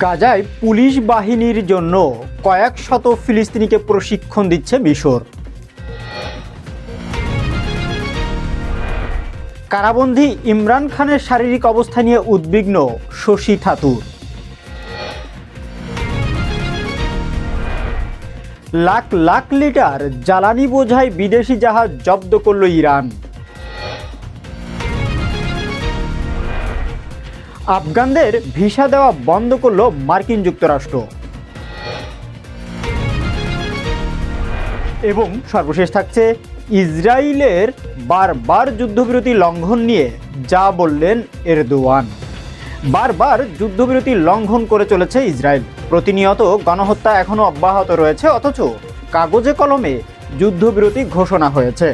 গাজায় পুলিশ বাহিনীর জন্য কয়েক শত ফিলিস্তিনিকে প্রশিক্ষণ দিচ্ছে মিশর। কারাবন্দী ইমরান খানের শারীরিক অবস্থা নিয়ে উদ্বিগ্ন শশী ঠাকুর। লাখ লাখ লিটার জ্বালানি বোঝায় বিদেশি জাহাজ জব্দ করল ইরান। আফগানদের ভিসা দেওয়া বন্ধ করল মার্কিন যুক্তরাষ্ট্র। এবং সর্বশেষ থাকছে ইসরায়েলের বারবার যুদ্ধবিরতি লঙ্ঘন নিয়ে, যা বললেন এরদোয়ান। বারবার যুদ্ধবিরতি লঙ্ঘন করে চলেছে ইসরায়েল। প্রতিনিয়ত গণহত্যা এখনও অব্যাহত রয়েছে, অথচ কাগজে কলমে যুদ্ধবিরতি ঘোষণা হয়েছে।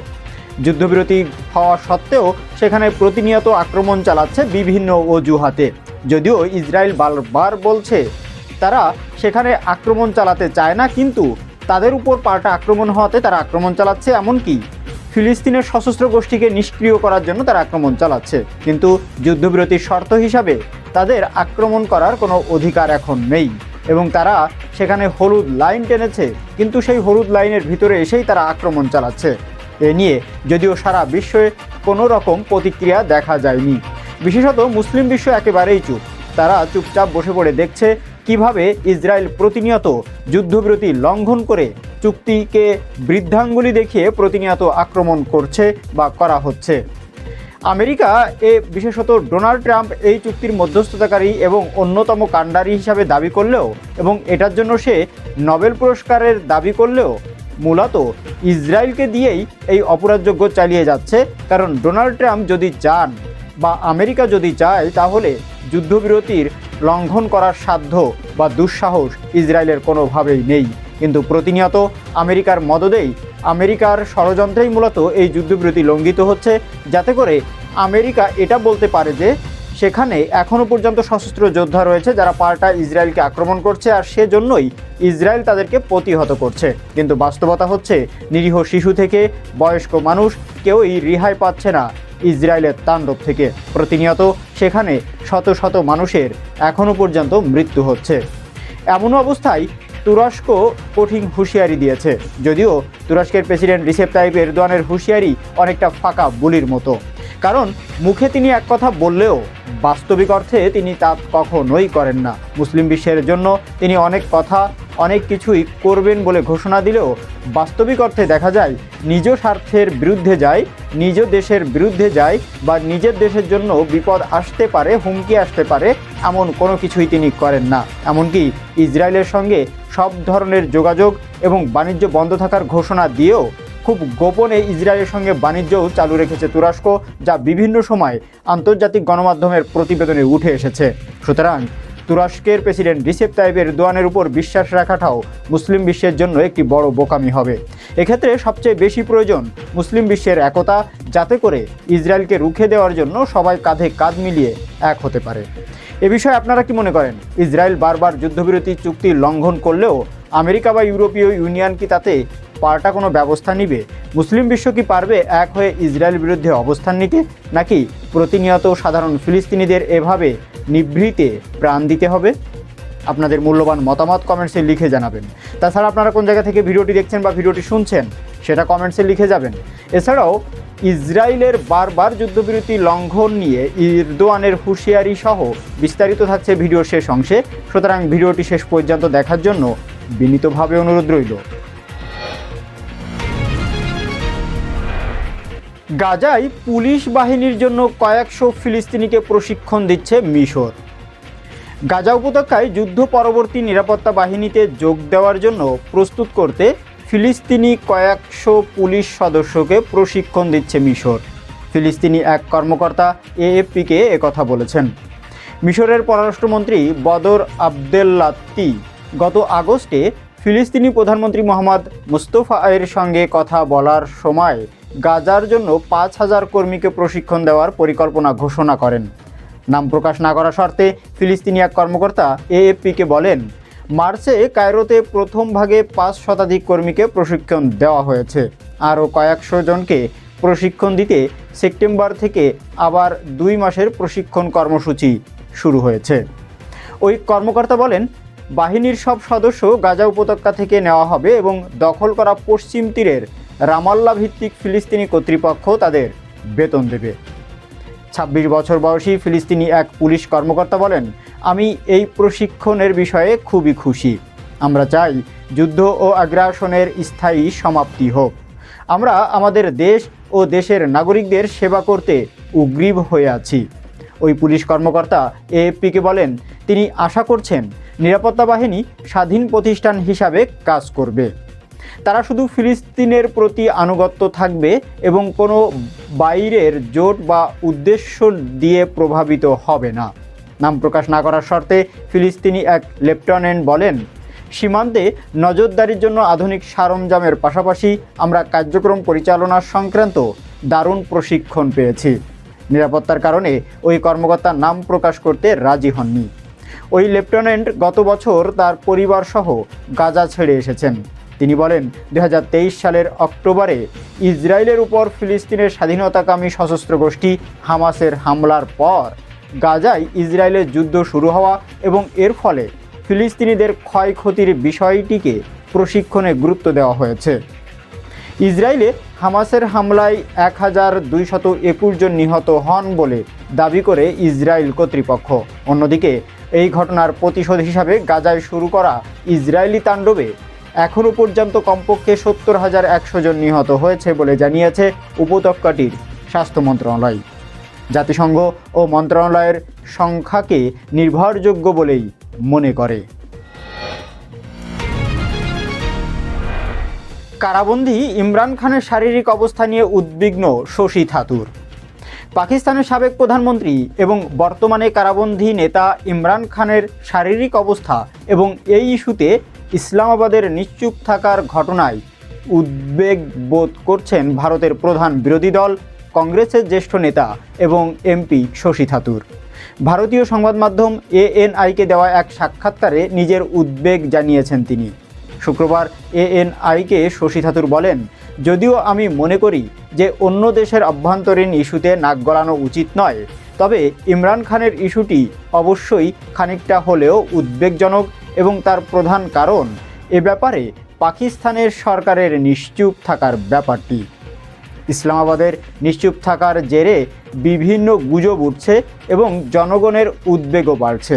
যুদ্ধবিরতি হওয়া সত্ত্বেও সেখানে প্রতিনিয়ত আক্রমণ চালাচ্ছে বিভিন্ন অজুহাতে। যদিও ইসরায়েল বারবার বলছে তারা সেখানে আক্রমণ চালাতে চায় না, কিন্তু তাদের উপর পাল্টা আক্রমণ হওয়াতে তারা আক্রমণ চালাচ্ছে এমনকি ফিলিস্তিনের সশস্ত্র গোষ্ঠীকে নিষ্ক্রিয় করার জন্য তারা আক্রমণ চালাচ্ছে। কিন্তু যুদ্ধবিরতির শর্ত হিসাবে তাদের আক্রমণ করার কোনো অধিকার এখন নেই এবং তারা সেখানে হলুদ লাইন টেনেছে, কিন্তু সেই হলুদ লাইনের ভিতরে এসেই তারা আক্রমণ চালাচ্ছে। নিয়ে যদিও সারা বিশ্বে কোনো রকম প্রতিক্রিয়া দেখা যায়নি। বিশেষত মুসলিম বিশ্ব একেবারেই চুপ। তারা চুপচাপ বসে পড়ে দেখছে কীভাবে ইসরায়েল প্রতিনিয়ত যুদ্ধবিরতি লঙ্ঘন করে চুক্তিকে বৃদ্ধাঙ্গুলি দেখিয়ে প্রতিনিয়ত আক্রমণ করছে বা করা হচ্ছে। আমেরিকা এ বিশেষত ডোনাল্ড ট্রাম্প এই চুক্তির মধ্যস্থতাকারী এবং অন্যতম কাণ্ডারি হিসাবে দাবি করলেও এবং এটার জন্য সে নোবেল পুরস্কারের দাবি করলেও মূলত ইসরায়েলকে দিয়েই এই অপরাধযোগ্য চালিয়ে যাচ্ছে। কারণ ডোনাল্ড ট্রাম্প যদি চান বা আমেরিকা যদি চায়, তাহলে যুদ্ধবিরতির লঙ্ঘন করার সাধ্য বা দুঃসাহস ইসরায়েলের কোনোভাবেই নেই। কিন্তু প্রতিনিয়ত আমেরিকার মদদেই আমেরিকার ষড়যন্ত্রেই মূলত এই যুদ্ধবিরতি লঙ্ঘিত হচ্ছে। যাতে করে আমেরিকা এটা বলতে পারে যে সেখানে এখনও পর্যন্ত সশস্ত্র যোদ্ধা রয়েছে যারা পাল্টা ইসরায়েলকে আক্রমণ করছে আর সেজন্যই ইসরায়েল তাদেরকে প্রতিহত করছে। কিন্তু বাস্তবতা হচ্ছে, নিরীহ শিশু থেকে বয়স্ক মানুষ কেউই রেহাই পাচ্ছে না ইসরায়েলের তাণ্ডব থেকে। প্রতিনিয়ত সেখানে শত শত মানুষের এখনও পর্যন্ত মৃত্যু হচ্ছে। এমন অবস্থায় তুরস্ক কঠিন হুঁশিয়ারি দিয়েছে। যদিও তুরস্কের প্রেসিডেন্ট রিসেপ তাইপ এরদোয়ানের হুঁশিয়ারি অনেকটা ফাঁকা বুলির মতো। কারণ মুখে তিনি এক কথা বললেও বাস্তবিক অর্থে তিনি তা কখনোই করেন না। মুসলিম বিশ্বের জন্য তিনি অনেক কথা, অনেক কিছুই করবেন বলে ঘোষণা দিলেও বাস্তবিক অর্থে দেখা যায় নিজ স্বার্থের বিরুদ্ধে যায়, নিজ দেশের বিরুদ্ধে যায় বা নিজের দেশের জন্য বিপদ আসতে পারে, হুমকি আসতে পারে এমন কোনো কিছুই তিনি করেন না। এমনকি ইসরায়েলের সঙ্গে সব ধরনের যোগাযোগ এবং বাণিজ্য বন্ধ থাকার ঘোষণা দিয়েও খুব গোপনে ইসরায়েলের সঙ্গে বাণিজ্যও চালু রেখেছে তুরস্ক, যা বিভিন্ন সময় আন্তর্জাতিক গণমাধ্যমের প্রতিবেদনে উঠে এসেছে। সুতরাং তুরস্কের প্রেসিডেন্ট রিসেপ তাইবের দোয়ানের উপর বিশ্বাস রাখাটাও মুসলিম বিশ্বের জন্য একটি বড় বোকামি হবে। এক্ষেত্রে সবচেয়ে বেশি প্রয়োজন মুসলিম বিশ্বের একতা, যাতে করে ইসরায়েলকে রুখে দেওয়ার জন্য সবাই কাঁধে কাঁধ মিলিয়ে এক হতে পারে। এ বিষয়ে আপনারা কি মনে করেন? ইসরায়েল বারবার যুদ্ধবিরতি চুক্তি লঙ্ঘন করলেও আমেরিকা বা ইউরোপীয় ইউনিয়ন কি তাতে পাল্টা কোনো ব্যবস্থা নিবে? মুসলিম বিশ্ব কি পারবে এক হয়ে ইসরায়েল বিরুদ্ধে অবস্থান নিতে? নাকি প্রতিনিয়ত সাধারণ ফিলিস্তিনিদের এভাবে নিভৃতে প্রাণ দিতে হবে? আপনাদের মূল্যবান মতামত কমেন্টসে লিখে জানাবেন। তাছাড়া আপনারা কোন জায়গা থেকে ভিডিওটি দেখছেন বা ভিডিওটি শুনছেন, সেটা কমেন্টসে লিখে যাবেন। এছাড়াও, ইসরায়েলের বারবার যুদ্ধবিরতি লঙ্ঘন নিয়ে ইরদোয়ানের হুঁশিয়ারি সহ বিস্তারিত থাকছে ভিডিওর শেষ অংশে। সুতরাং ভিডিওটি শেষ পর্যন্ত দেখার জন্য বিনীতভাবে অনুরোধ রইল। গাজায় পুলিশ বাহিনীর জন্য কয়েকশো ফিলিস্তিনিকে প্রশিক্ষণ দিচ্ছে মিশর। গাজা উপত্যকায় যুদ্ধ পরবর্তী নিরাপত্তা বাহিনীতে যোগ দেওয়ার জন্য প্রস্তুত করতে ফিলিস্তিনি কয়েকশো পুলিশ সদস্যকে প্রশিক্ষণ দিচ্ছে মিশর। ফিলিস্তিনি এক কর্মকর্তা এএফপিকে একথা বলেছেন। মিশরের পররাষ্ট্রমন্ত্রী বদর আবদেল্লাত্তি গত আগস্টে ফিলিস্তিনি প্রধানমন্ত্রী মোহাম্মদ মুস্তফা আয়ের সঙ্গে কথা বলার সময় গাজার জন্য পাঁচ হাজার কর্মীকে প্রশিক্ষণ দেওয়ার পরিকল্পনা ঘোষণা করেন। নাম প্রকাশ না করা শর্তে ফিলিস্তিনি এক কর্মকর্তা এএফপিকে বলেন, মার্চে কায়রোতে প্রথম ভাগে পাঁচ শতাধিক কর্মীকে প্রশিক্ষণ দেওয়া হয়েছে। আরও কয়েকশো জনকে প্রশিক্ষণ দিতে সেপ্টেম্বর থেকে আবার দুই মাসের প্রশিক্ষণ কর্মসূচি শুরু হয়েছে। ওই কর্মকর্তা বলেন, বাহিনীর সব সদস্য গাজা উপত্যকা থেকে নেওয়া হবে এবং দখল করা পশ্চিম তীরের রামাল্লা ভিত্তিক ফিলিস্তিনি কর্তৃপক্ষ তাদের বেতন দেবে। ছাব্বিশ বছর বয়সী ফিলিস্তিনি এক পুলিশ কর্মকর্তা বলেন, আমি এই প্রশিক্ষণের বিষয়ে খুবই খুশি। আমরা চাই যুদ্ধ ও আগ্রাসনের স্থায়ী সমাপ্তি হোক। আমরা আমাদের দেশ ও দেশের নাগরিকদের সেবা করতে উগ্রীব হয়ে আছি। ওই পুলিশ কর্মকর্তা এএফপিকে বলেন, তিনি আশা করছেন নিরাপত্তা বাহিনী স্বাধীন প্রতিষ্ঠান হিসাবে কাজ করবে। তারা শুধু ফিলিস্তিনের প্রতি আনুগত্য থাকবে এবং কোনো বাইরের জোট বা উদ্দেশ্য দিয়ে প্রভাবিত হবে না। নাম প্রকাশ না করার শর্তে ফিলিস্তিনি এক লেফটেন্যান্ট বলেন, সীমান্তে নজরদারির জন্য আধুনিক সরঞ্জামের পাশাপাশি আমরা কার্যক্রম পরিচালনা সংক্রান্ত দারুণ প্রশিক্ষণ পেয়েছি। নিরাপত্তার কারণে ওই কর্মকর্তার নাম প্রকাশ করতে রাজি হননি। ওই লেফটেন্যান্ট গত বছর তার পরিবার সহ গাজা ছেড়ে এসেছেন। তিনি বলেন দু হাজার তেইশ সালের অক্টোবরে ইসরায়েলের উপর ফিলিস্তিনের স্বাধীনতাকামী সশস্ত্র গোষ্ঠী হামাসের হামলার পর গাজায় ইসরায়েলের যুদ্ধ শুরু হওয়া এবং এর ফলে ফিলিস্তিনিদের ক্ষয়ক্ষতির বিষয়টিকে প্রশিক্ষণে গুরুত্ব দেওয়া হয়েছে। ইসরায়েলে হামাসের হামলায় এক হাজার দুইশত একুশ জন নিহত হন বলে দাবি করে ইসরায়েল কর্তৃপক্ষ। অন্যদিকে, এই ঘটনার প্রতিশোধ হিসাবে গাজায় শুরু করা ইসরায়েলি তাণ্ডবে এখনও পর্যন্ত কমপক্ষে সত্তর হাজার একশো জন নিহত হয়েছে বলে জানিয়েছে উপত্যকাটির স্বাস্থ্য মন্ত্রণালয়। জাতিসংঘ ও মন্ত্রণালয়ের সংখ্যাকে নির্ভরযোগ্য বলেই মনে করে। কারাবন্দী ইমরান খানের শারীরিক অবস্থা নিয়ে উদ্বিগ্ন শশী থাতুর পাকিস্তানের সাবেক প্রধানমন্ত্রী এবং বর্তমানে কারাবন্দী নেতা ইমরান খানের শারীরিক অবস্থা এবং এই ইস্যুতে ইসলামাবাদের নিশ্চুপ থাকার ঘটনায় উদ্বেগ বোধ করছেন ভারতের প্রধান বিরোধী দল, কংগ্রেসের জ্যেষ্ঠ নেতা এবং এমপি শশী থাতুর ভারতীয় সংবাদ মাধ্যম এএনআইকে দেওয়া এক সাক্ষাৎকারে নিজের উদ্বেগ জানিয়েছেন তিনি। শুক্রবার এএনআইকে শশী থাতুর বলেন, যদিও আমি মনে করি যে অন্য দেশের অভ্যন্তরীণ ইস্যুতে নাক গলানো উচিত নয়, তবে ইমরান খানের ইস্যুটি অবশ্যই খানিকটা হলেও উদ্বেগজনক এবং তার প্রধান কারণ, এ ব্যাপারে পাকিস্তানের সরকারের নিশ্চুপ থাকার ব্যাপারটি। ইসলামাবাদের নিশ্চুপ থাকার জেরে বিভিন্ন গুজব উঠছে এবং জনগণের উদ্বেগও বাড়ছে।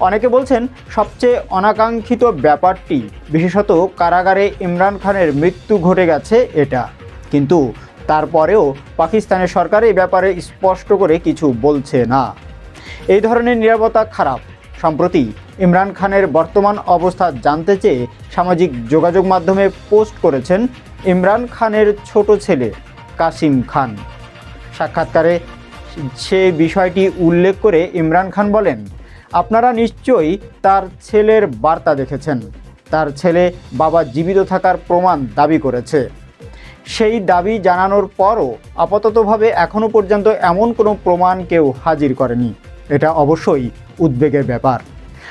অনেকে বলছেন, সবচেয়ে অনাকাঙ্ক্ষিত ব্যাপারটি বিশেষত কারাগারে ইমরান খানের মৃত্যু ঘটে গেছে এটা। কিন্তু তারপরেও পাকিস্তানের সরকার এই ব্যাপারে স্পষ্ট করে কিছু বলছে না। এই ধরনের নিরাপত্তা খারাপ সম্প্রতি ইমরান খানের বর্তমান অবস্থা জানতে চেয়ে সামাজিক যোগাযোগ মাধ্যমে পোস্ট করেছেন ইমরান খানের ছোট ছেলে কাসিম খান। সাক্ষাৎকারে সে বিষয়টি উল্লেখ করে ইমরান খান বলেন, আপনারা নিশ্চয়ই তার ছেলের বার্তা দেখেছেন। তার ছেলে বাবা জীবিত থাকার প্রমাণ দাবি করেছে। সেই দাবি জানানোর পরও আপাততভাবে এখনও পর্যন্ত এমন কোনো প্রমাণ কেউ হাজির করেনি। এটা অবশ্যই উদ্বেগের ব্যাপার।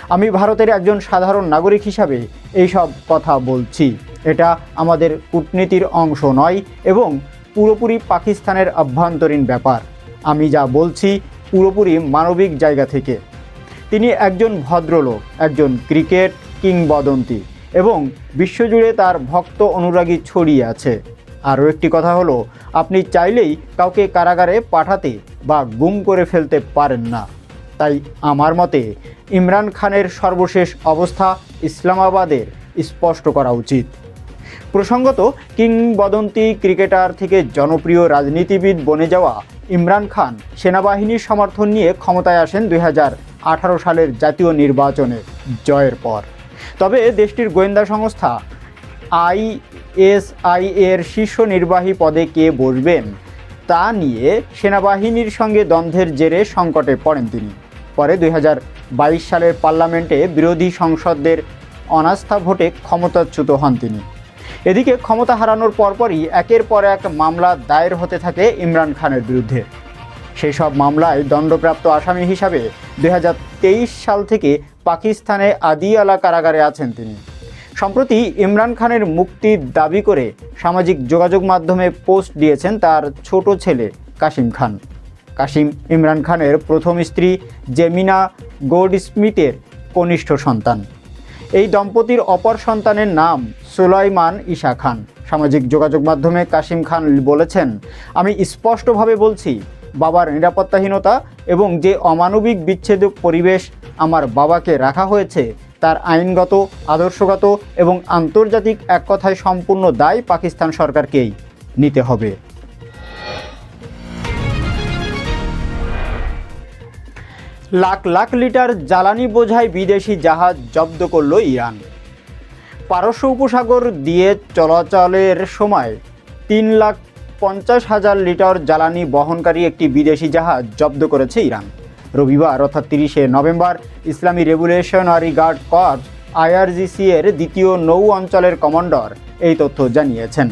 আমি ভারতের একজন সাধারণ নাগরিক হিসাবে এই সব কথা বলছি। এটা আমাদের কূটনীতির অংশ নয় এবং পুরোপুরি পাকিস্তানের অভ্যন্তরীণ ব্যাপার। আমি যা বলছি পুরোপুরি মানবিক জায়গা থেকে। তিনি একজন ভদ্রলোক, একজন ক্রিকেট কিংবদন্তি এবং বিশ্বজুড়ে তার ভক্ত অনুরাগী ছড়িয়ে আছে। আরও একটি কথা হলো, আপনি চাইলেই কাউকে কারাগারে পাঠাতে বা গুম করে ফেলতে পারেন না। তাই আমার মতে ইমরান খানের সর্বশেষ অবস্থা ইসলামাবাদের স্পষ্ট করা উচিত। প্রসঙ্গত, কিংবদন্তি ক্রিকেটার থেকে জনপ্রিয় রাজনীতিবিদ বনে যাওয়া ইমরান খান সেনাবাহিনীর সমর্থন নিয়ে ক্ষমতায় আসেন দুই সালের জাতীয় নির্বাচনে জয়ের পর। তবে দেশটির গোয়েন্দা সংস্থা আইএসআই এর শীর্ষ নির্বাহী পদে কে বসবেন তা নিয়ে সেনাবাহিনীর সঙ্গে দ্বন্দ্বের জেরে সংকটে পড়েন তিনি। পরে দুই হাজার বাইশ সালের পার্লামেন্টে বিরোধী সংসদদের অনাস্থা ভোটে ক্ষমতাচ্যুত হন তিনি। এদিকে ক্ষমতা হারানোর পরপরই একের পর এক মামলা দায়ের হতে থাকে ইমরান খানের বিরুদ্ধে। সেই সব মামলায় দণ্ডপ্রাপ্ত আসামি হিসাবে দুই হাজার তেইশ সাল থেকে পাকিস্তানে আদিয়ালা কারাগারে আছেন তিনি। সম্প্রতি ইমরান খানের মুক্তির দাবি করে সামাজিক যোগাযোগ মাধ্যমে পোস্ট দিয়েছেন তার ছোট ছেলে কাশিম খান। কাশিম ইমরান খানের প্রথম স্ত্রী জেমিনা গোল্ডস্মিথের কনিষ্ঠ সন্তান। এই দম্পতির অপর সন্তানের নাম সুলাইমান ঈশা খান। সামাজিক যোগাযোগ মাধ্যমে কাশিম খান বলেছেন, আমি স্পষ্টভাবে বলছি, বাবার নিরাপত্তাহীনতা এবং যে অমানবিক বিচ্ছেদক পরিবেশ আমার বাবাকে রাখা হয়েছে, তার আইনগত, আদর্শগত এবং আন্তর্জাতিক এক কথায় সম্পূর্ণ দায় পাকিস্তান সরকারকেই নিতে হবে। লাখ লাখ লিটার জ্বালানি বোঝাই বিদেশি জাহাজ জব্দ করল ইরান। পারস্য উপসাগর দিয়ে চলাচলের সময় তিন লাখ পঞ্চাশ হাজার লিটার জ্বালানি বহনকারী একটি বিদেশি জাহাজ জব্দ করেছে ইরান। রবিবার অর্থাৎ তিরিশে নভেম্বর ইসলামী রেগুলেশনারি গার্ড কর্পস আইআরজিসি এর দ্বিতীয় নৌ অঞ্চলের কমান্ডার এই তথ্য জানিয়েছেন।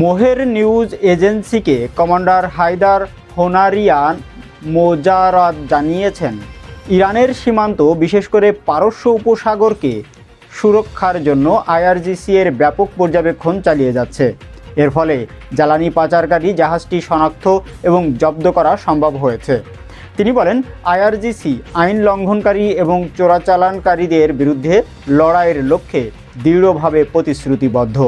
মোহের নিউজ এজেন্সিকে কমান্ডার হায়দার হোনারিয়ান মোজারাত জানিয়েছেন, ইরানের সীমান্ত, বিশেষ করে পারস্য উপসাগরকে সুরক্ষার জন্য আইআরজিসি এর ব্যাপক পর্যবেক্ষণ চালিয়ে যাচ্ছে। এর ফলে জ্বালানি পাচারকারী জাহাজটি শনাক্ত এবং জব্দ করা সম্ভব হয়েছে। তিনি বলেন, আইআরজিসি আইন লঙ্ঘনকারী এবং চোরাচালানকারীদের বিরুদ্ধে লড়াইয়ের লক্ষ্যে দৃঢ়ভাবে প্রতিশ্রুতিবদ্ধ।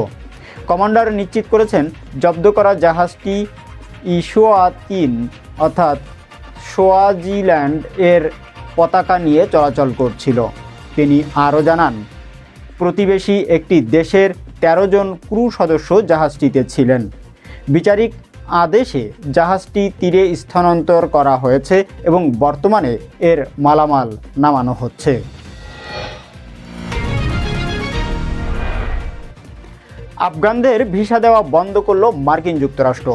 কমান্ডার নিশ্চিত করেছেন, জব্দ করা জাহাজটি ইশোয়া তিন অর্থাৎ সোয়াজিল্যান্ড এর পতাকা নিয়ে চলাচল করছিল। তিনি আরও জানান, প্রতিবেশী একটি দেশের ১৩ জন ক্রু সদস্য জাহাজটিতে ছিলেন। বিচারিক আদেশে জাহাজটি তীরে স্থানান্তর করা হয়েছে এবং বর্তমানে এর মালামাল নামানো হচ্ছে। আফগানদের ভিসা দেওয়া বন্ধ করল মার্কিন যুক্তরাষ্ট্র।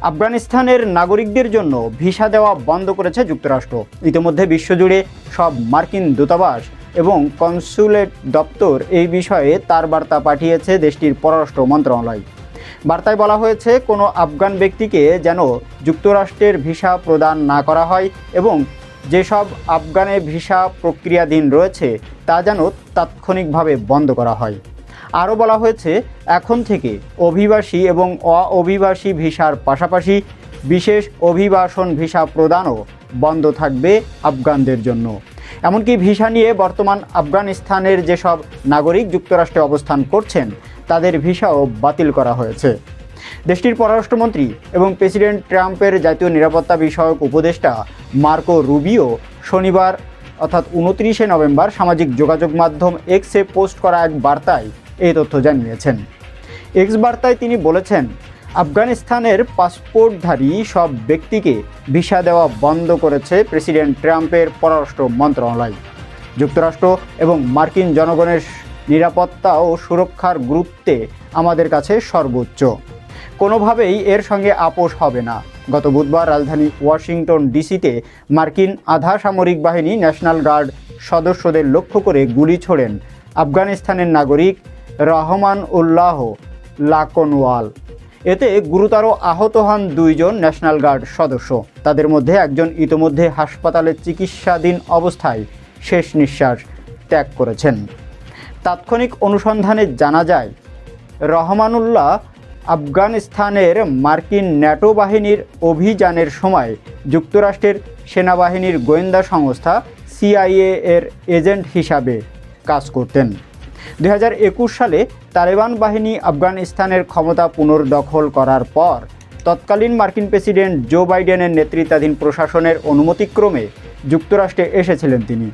আফগানিস্তানের নাগরিকদের জন্য ভিসা দেওয়া বন্ধ করেছে যুক্তরাষ্ট্র। ইতিমধ্যে বিশ্বজুড়ে সব মার্কিন দূতাবাস এবং কনসুলেট দপ্তর এই বিষয়ে তার বার্তা পাঠিয়েছে দেশটির পররাষ্ট্র মন্ত্রণালয়। বার্তায় বলা হয়েছে, কোনো আফগান ব্যক্তিকে যেন যুক্তরাষ্ট্রের ভিসা প্রদান না করা হয় এবং যেসব আফগানে ভিসা প্রক্রিয়াধীন রয়েছে তা যেন তাৎক্ষণিকভাবে বন্ধ করা হয়। আরও বলা হয়েছে, এখন থেকে অভিবাসী এবং অভিবাসী ভিসার পাশাপাশি বিশেষ অভিবাসন ভিসা প্রদানও বন্ধ থাকবে আফগানদের জন্য। এমনকি ভিসা নিয়ে বর্তমান আফগানিস্তানের যেসব নাগরিক যুক্তরাষ্ট্রে অবস্থান করছেন, তাদের ভিসাও বাতিল করা হয়েছে। দেশটির পররাষ্ট্রমন্ত্রী এবং প্রেসিডেন্ট ট্রাম্পের জাতীয় নিরাপত্তা বিষয়ক উপদেষ্টা মার্কো রুবিও শনিবার, অর্থাৎ উনত্রিশে নভেম্বর, সামাজিক যোগাযোগ মাধ্যম এক্সে পোস্ট করা এক বার্তায় এই তথ্য জানিয়েছেন। এক্স বার্তায় তিনি বলেছেন, আফগানিস্তানের পাসপোর্টধারী সব ব্যক্তিকে ভিসা দেওয়া বন্ধ করেছে প্রেসিডেন্ট ট্রাম্পের পররাষ্ট্র মন্ত্রণালয়। যুক্তরাষ্ট্র এবং মার্কিন জনগণের নিরাপত্তা ও সুরক্ষার গুরুত্বে আমাদের কাছে সর্বোচ্চ। কোনোভাবেই এর সঙ্গে আপোষ হবে না। গত বুধবার রাজধানী ওয়াশিংটন ডিসিতে মার্কিন আধা সামরিক বাহিনী ন্যাশনাল গার্ড সদস্যদের লক্ষ্য করে গুলি ছোড়েন আফগানিস্তানের নাগরিক রহমান উল্লাহ লাকনওয়াল এতে গুরুতর আহত হন দুইজন ন্যাশনাল গার্ড সদস্য। তাদের মধ্যে একজন ইতোমধ্যে হাসপাতালে চিকিৎসাধীন অবস্থায় শেষ নিঃশ্বাস ত্যাগ করেছেন। তাৎক্ষণিক অনুসন্ধানে জানা যায়, রহমানুল্লাহ আফগানিস্তানের মার্কিন ন্যাটো বাহিনীর অভিযানের সময় যুক্তরাষ্ট্রের সেনাবাহিনীর গোয়েন্দা সংস্থা সিআইএ এর এজেন্ট হিসাবে কাজ করতেন। দু হাজার একুশ সালে তালেবান বাহিনী আফগানিস্তানের ক্ষমতা পুনর্দখল করার পর তৎকালীন মার্কিন প্রেসিডেন্ট জো বাইডেনের নেতৃত্বাধীন প্রশাসনের অনুমতিক্রমে যুক্তরাষ্ট্রে এসেছিলেন তিনি।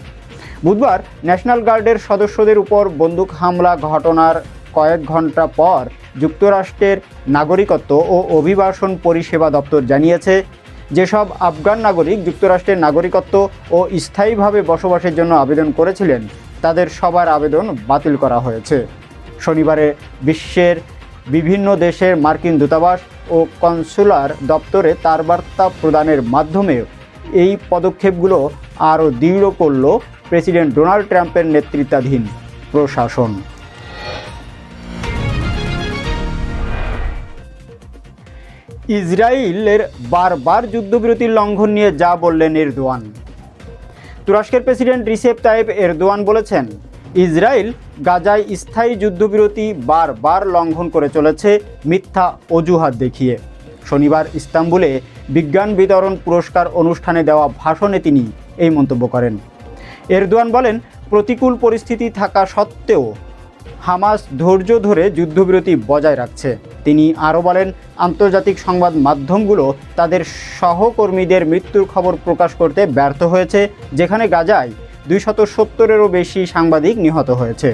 বুধবার ন্যাশনাল গার্ডের সদস্যদের উপর বন্দুক হামলা ঘটনার কয়েক ঘণ্টা পর যুক্তরাষ্ট্রের নাগরিকত্ব ও অভিবাসন পরিষেবা দপ্তর জানিয়েছে, যেসব আফগান নাগরিক যুক্তরাষ্ট্রের নাগরিকত্ব ও স্থায়ীভাবে বসবাসের জন্য আবেদন করেছিলেন তাদের সবার আবেদন বাতিল করা হয়েছে। শনিবারে বিশ্বের বিভিন্ন দেশের মার্কিন দূতাবাস ও কনসুলার দপ্তরে তার বার্তা প্রদানের মাধ্যমে এই পদক্ষেপগুলো আরও দৃঢ় করল প্রেসিডেন্ট ডোনাল্ড ট্রাম্পের নেতৃত্বাধীন প্রশাসন। ইসরায়েলের বারবার যুদ্ধবিরতির লঙ্ঘন নিয়ে যা বললেন এরদোয়ান। তুরস্কের প্রেসিডেন্ট রিসেপ তাইব এরদোয়ান বলেছেন, ইসরায়েল গাজায় স্থায়ী যুদ্ধবিরতি বারবার লঙ্ঘন করে চলেছে মিথ্যা অজুহাত দেখিয়ে। শনিবার ইস্তাম্বুলে বিজ্ঞান বিতরণ পুরস্কার অনুষ্ঠানে দেওয়া ভাষণে তিনি এই মন্তব্য করেন। এরদোয়ান বলেন, প্রতিকূল পরিস্থিতি থাকা সত্ত্বেও হামাস ধৈর্য ধরে যুদ্ধবিরতি বজায় রাখছে। তিনি আরও বলেন, আন্তর্জাতিক সংবাদ মাধ্যমগুলো তাদের সহকর্মীদের মৃত্যুর খবর প্রকাশ করতে ব্যর্থ হয়েছে, যেখানে গাজায় দুইশত সত্তরেরও বেশি সাংবাদিক নিহত হয়েছে।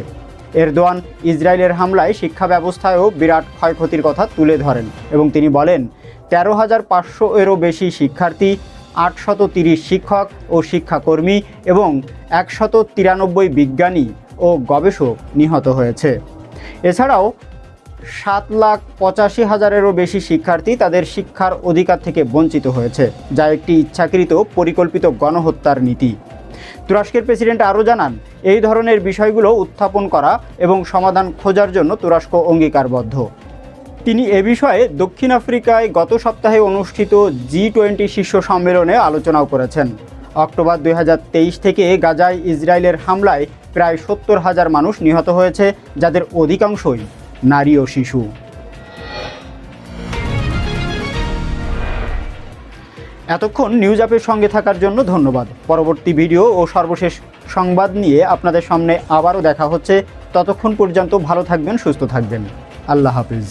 এরদোয়ান ইসরায়েলের হামলায় শিক্ষা ব্যবস্থায়ও বিরাট ক্ষয়ক্ষতির কথা তুলে ধরেন এবং তিনি বলেন, তেরো হাজার পাঁচশো এরও বেশি শিক্ষার্থী, আটশত তিরিশ শিক্ষক ও শিক্ষাকর্মী এবং একশত তিরানব্বই বিজ্ঞানী ও গবেষক নিহত হয়েছে। এছাড়াও সাত লাখ পঁচাশি হাজারেরও বেশি শিক্ষার্থী তাদের শিক্ষার অধিকার থেকে বঞ্চিত হয়েছে, যা একটি ইচ্ছাকৃত পরিকল্পিত গণহত্যার নীতি। তুরস্কের প্রেসিডেন্ট আরও জানান, এই ধরনের বিষয়গুলো উত্থাপন করা এবং সমাধান খোঁজার জন্য তুরস্ক অঙ্গীকারবদ্ধ। তিনি এ বিষয়ে দক্ষিণ আফ্রিকায় গত সপ্তাহে অনুষ্ঠিত জি টোয়েন্টি শীর্ষ সম্মেলনে আলোচনাও করেছেন। অক্টোবর দু হাজার তেইশ থেকে গাজায় ইসরায়েলের হামলায় প্রায় সত্তর হাজার মানুষ নিহত হয়েছে, যাদের অধিকাংশই নারী ও শিশু। এতক্ষণ নিউজ অ্যাপের সঙ্গে থাকার জন্য ধন্যবাদ। পরবর্তী ভিডিও ও সর্বশেষ সংবাদ নিয়ে আপনাদের সামনে আবারও দেখা হচ্ছে। ততক্ষণ পর্যন্ত ভালো থাকবেন, সুস্থ থাকবেন। আল্লাহ হাফিজ।